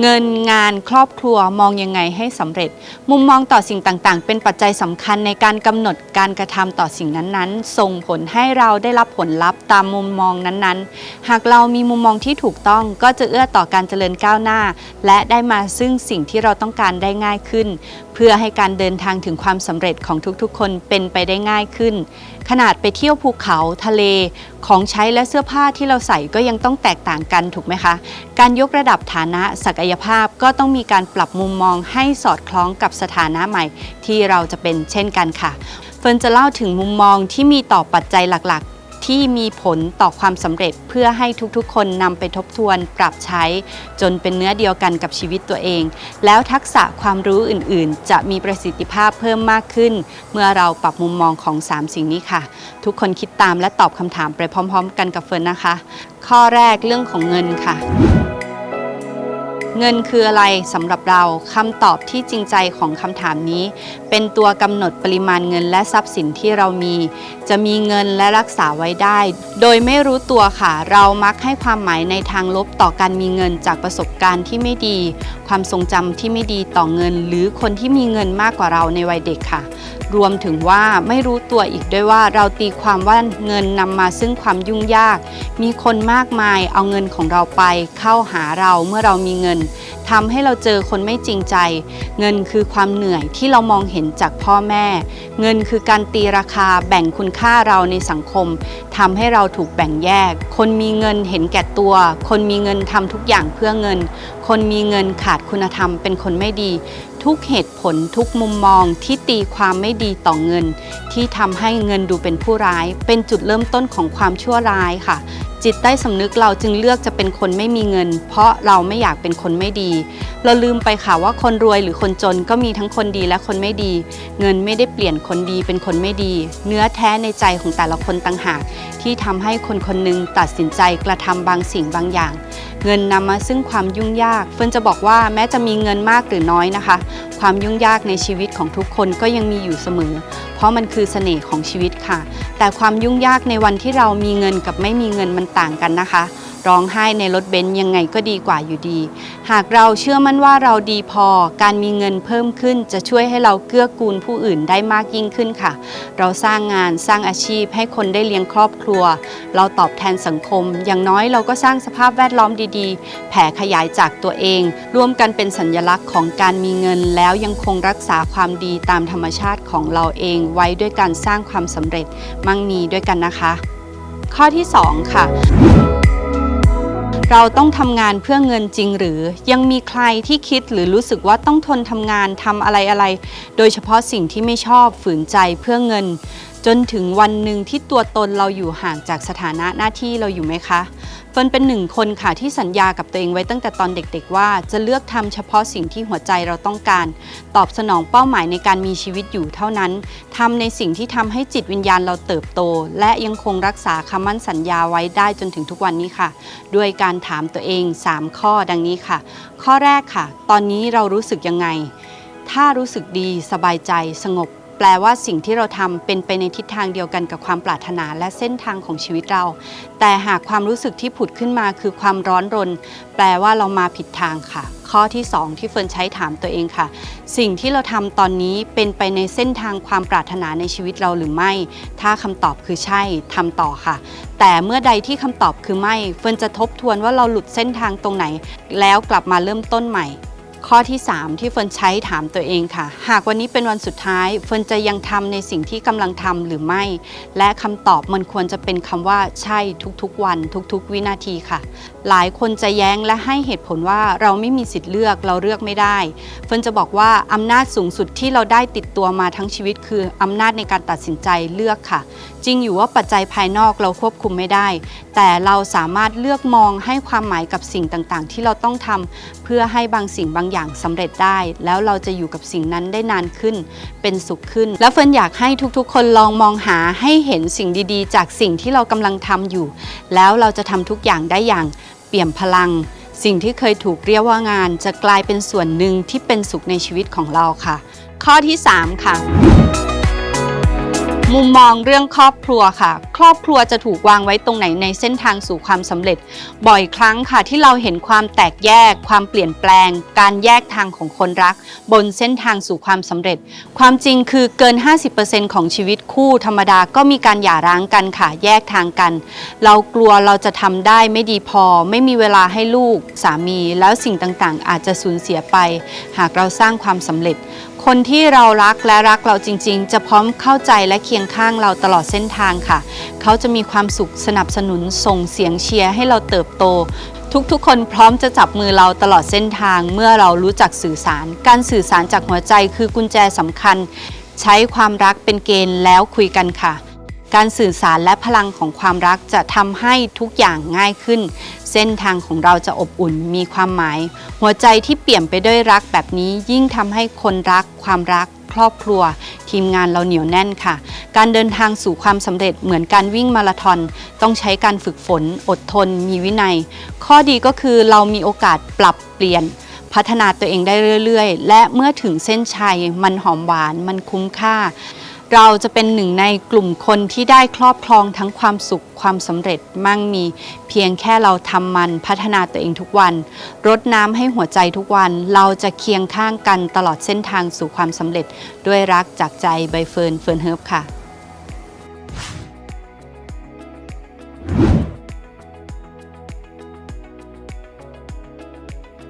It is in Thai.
เงินงานครอบครัวมองยังไงให้สำเร็จ มุมมองต่อสิ่งต่างๆ เป็นปัจจัยสำคัญในการกำหนดการกระทำต่อสิ่งนั้นๆ ส่งผลให้เราได้รับผลลัพธ์ตามมุมมองนั้นๆ หากเรามีมุมมองที่ถูกต้องก็จะเอื้อต่อการเจริญก้าวหน้า และได้มาซึ่งสิ่งที่เราต้องการได้ง่ายขึ้น เพื่อให้การเดินทางถึงความสำเร็จของทุกๆ คนเป็นไปได้ง่ายขึ้น ขนาดไปเที่ยวภูเขาทะเล ของใช้และเสื้อผ้าที่เราใส่ก็ยังต้องแตกต่างกันถูกไหมคะ การยกระดับฐานะศักยภาพก็ต้องมีการปรับมุมมองให้สอดคล้องกับสถานะใหม่ ที่เราจะเป็นเช่นกันค่ะ เฟิร์นจะเล่าถึงมุมมองที่มีต่อปัจจัยหลักๆ ที่มีผลต่อความสำเร็จเพื่อให้ทุกๆ คนนำไปทบทวนปรับใช้ จนเป็นเนื้อเดียวกันกับชีวิตตัวเอง แล้วทักษะความรู้อื่นๆ จะมีประสิทธิภาพเพิ่มมากขึ้น เมื่อเราปรับมุมมองของ 3 สิ่งนี้ค่ะ ทุกคนคิดตามและตอบคำถามไปพร้อม ๆ กันกับเฟิร์นนะคะ ข้อแรกเรื่องของเงินค่ะ เงินคืออะไรสำหรับเราคำตอบที่จริงใจของคำถามนี้ เป็นตัวกำหนดปริมาณเงินและทรัพย์สินที่เรามี จะมีเงินและรักษาไว้ได้ โดยไม่รู้ตัวค่ะ เรามักให้ความหมายในทางลบต่อการมีเงินจากประสบการณ์ที่ไม่ดี ความทรงจำที่ไม่ดีต่อเงิน หรือคนที่มีเงินมากกว่าเราในวัยเด็กค่ะ รวมถึงว่าไม่รู้ตัวอีกด้วยว่าเราตีความว่าเงินนำมาซึ่งความยุ่งยาก มีคนมากมายเอาเงินของเราไปเข้าหาเราเมื่อเรามีเงิน ทำให้เราเจอคนไม่จริงใจ เงินคือความเหนื่อยที่เรามองเห็นจากพ่อแม่ เงินคือการตีราคาแบ่งคุณค่าเราในสังคมทำให้เราถูกแบ่งแยก คนมีเงินเห็นแก่ตัว คนมีเงินทำทุกอย่างเพื่อเงิน คนมีเงินขาดคุณธรรมเป็นคนไม่ดี ทุกเหตุผลทุกมุมมองที่ตีความไม่ดีต่อเงิน ที่ทำให้เงินดูเป็นผู้ร้าย เป็นจุดเริ่มต้นของความชั่วร้ายค่ะ จิตใต้สำนึกเราจึงเลือกจะเป็นคนไม่มีเงิน เพราะเราไม่อยากเป็นคนไม่ดี เราลืมไปค่ะว่าคนรวยหรือคนจนก็มีทั้งคนดีและคนไม่ดี เงินไม่ได้เปลี่ยนคนดีเป็นคนไม่ดี เนื้อแท้ในใจของแต่ละคนต่างหากที่ทำให้คนคนหนึ่งตัดสินใจกระทำบางสิ่งบางอย่าง เงินนำมาซึ่งความยุ่งยาก เฟิร์นจะบอกว่าแม้จะมีเงินมากหรือน้อยนะคะ ความยุ่งยากในชีวิตของทุกคนก็ยังมีอยู่เสมอ เพราะมันคือเสน่ห์ของชีวิตค่ะ แต่ความยุ่งยากในวันที่เรามีเงินกับไม่มีเงินมันต่างกันนะคะ ร้องไห้ในรถเบนซ์ยังไงก็ดีกว่าอยู่ดี หากเราเชื่อมั่นว่าเราดีพอ การมีเงินเพิ่มขึ้นจะช่วยให้เราเกื้อกูลผู้อื่นได้มากยิ่งขึ้นค่ะ เราสร้างงานสร้างอาชีพให้คนได้เลี้ยงครอบครัว เราตอบแทนสังคม อย่างน้อยเราก็สร้างสภาพแวดล้อมดีๆ แผ่ขยายจากตัวเอง ร่วมกันเป็นสัญลักษณ์ของการมีเงิน แล้วยังคงรักษาความดีตามธรรมชาติของเราเอง ไว้ด้วยการสร้างความสำเร็จมั่งมีด้วยกันนะคะ ข้อที่ 2 ค่ะ เราต้องทำงานเพื่อเงินจริงหรือ ยังมีใครที่คิดหรือรู้สึกว่าต้องทนทำงานทำอะไรอะไร โดยเฉพาะสิ่งที่ไม่ชอบฝืนใจเพื่อเงิน จนถึงวันหนึ่งที่ตัวตนเราอยู่ห่างจากสถานะหน้าที่เราอยู่ไหมคะ เฟิร์นเป็นหนึ่งคนค่ะที่สัญญากับตัวเองไว้ตั้งแต่ตอนเด็กๆว่า จะเลือกทำเฉพาะสิ่งที่หัวใจเราต้องการ ตอบสนองเป้าหมายในการมีชีวิตอยู่เท่านั้นทำในสิ่งที่ทำให้จิตวิญญาณเราเติบโต และยังคงรักษาคำมั่นสัญญาไว้ได้จนถึงทุกวันนี้ค่ะ ด้วยการถามตัวเอง 3 ข้อดังนี้ค่ะ ข้อแรกค่ะ ตอนนี้เรารู้สึกยังไง ถ้ารู้สึกดีสบายใจสงบ แปลว่าสิ่งที่เราทำเป็นไปในทิศทางเดียวกันกับความปรารถนาและเส้นทางของชีวิตเรา แต่หากความรู้สึกที่ผุดขึ้นมาคือความร้อนรน แปลว่าเรามาผิดทางค่ะ ข้อที่ 2 ที่เฟิร์นใช้ถามตัวเองค่ะ สิ่งที่เราทำตอนนี้เป็นไปในเส้นทางความปรารถนาในชีวิตเราหรือไม่ ถ้าคำตอบคือใช่ทำต่อค่ะ แต่เมื่อใดที่คำตอบคือไม่ เฟิร์นจะทบทวนว่าเราหลุดเส้นทางตรงไหน แล้วกลับมาเริ่มต้นใหม่ ข้อที่ 3 ที่เฟิร์นใช้ถามตัวเองค่ะ หากวันนี้เป็นวันสุดท้ายเฟิร์นจะยังทำในสิ่งที่กำลังทำหรือไม่ และคำตอบมันควรจะเป็นคำว่าใช่ทุกๆ วัน ทุกๆ วินาทีค่ะ หลายคนจะแย้งและให้เหตุผลว่าเราไม่มีสิทธิ์เลือกเราเลือกไม่ได้ เฟิร์นจะบอกว่าอำนาจสูงสุดที่เราได้ติดตัวมาทั้งชีวิต คืออำนาจในการตัดสินใจเลือกค่ะ จริงอยู่ว่าปัจจัยภายนอกเราควบคุมไม่ได้ แต่เราสามารถเลือกมองให้ความหมายกับสิ่งต่างๆ ที่เราต้องทำเพื่อให้บางสิ่งบางอย่างสำเร็จได้ แล้วเราจะอยู่กับสิ่งนั้นได้นานขึ้น เป็นสุขขึ้น และเฟิร์นอยากให้ทุกๆ คนลองมองหาให้เห็นสิ่งดี ๆ จากสิ่งที่เรากำลังทำอยู่ แล้วเราจะทำทุกอย่างได้อย่างเปี่ยมพลัง สิ่งที่เคยถูกเรียกว่างาน จะกลายเป็นส่วนหนึ่งที่เป็นสุขในชีวิตของเราค่ะ ข้อที่ 3 ค่ะ มุมมองเรื่องครอบครัวค่ะ ครอบครัวจะถูกวางไว้ตรงไหนในเส้นทางสู่ความสำเร็จ บ่อยครั้งค่ะที่เราเห็นความแตกแยก ความเปลี่ยนแปลง การแยกทางของคนรัก บนเส้นทางสู่ความสำเร็จ ความจริงคือเกิน 50%ของชีวิตคู่ธรรมดาก็มีการหย่าร้างกันค่ะแยกทางกัน เรากลัวเราจะทำได้ไม่ดีพอ ไม่มีเวลาให้ลูกสามี แล้วสิ่งต่างๆ อาจจะสูญเสียไป หากเราสร้างความสำเร็จ คนที่เรารักและรักเราจริงๆ จะพร้อมเข้าใจและเคียงข้างเราตลอดเส้นทางค่ะ เขาจะมีความสุขสนับสนุนส่งเสียงเชียร์ให้เราเติบโต ทุกๆ คนพร้อมจะจับมือเราตลอดเส้นทาง เมื่อเรารู้จักสื่อสาร การสื่อสารจากหัวใจคือกุญแจสำคัญ ใช้ความรักเป็นเกณฑ์แล้วคุยกันค่ะ การสื่อสารและพลังของความรักจะทำให้ทุกอย่างง่ายขึ้น เส้นทางของเราจะอบอุ่นมีความหมาย หัวใจที่เปี่ยมไปด้วยรักแบบนี้ยิ่งทำให้คนรักความรักครอบครัว ทีมงานเราเหนียวแน่นค่ะ การเดินทางสู่ความสำเร็จเหมือนการวิ่งมาราธอนต้องใช้การฝึกฝน อดทน มีวินัย ข้อดีก็คือเรามีโอกาสปรับเปลี่ยน พัฒนาตัวเองได้เรื่อย ๆ และเมื่อถึงเส้นชัย มันหอมหวานมันคุ้มค่า เราจะเป็นหนึ่งในกลุ่มคนที่ได้ครอบครองทั้งความสุขความสำเร็จมั่งมี เพียงแค่เราทำมันพัฒนาตัวเองทุกวัน รดน้ำให้หัวใจทุกวัน เราจะเคียงข้างกันตลอดเส้นทางสู่ความสำเร็จ ด้วยรักจากใจใบเฟิร์นเฟิร์นเฮิร์บค่ะ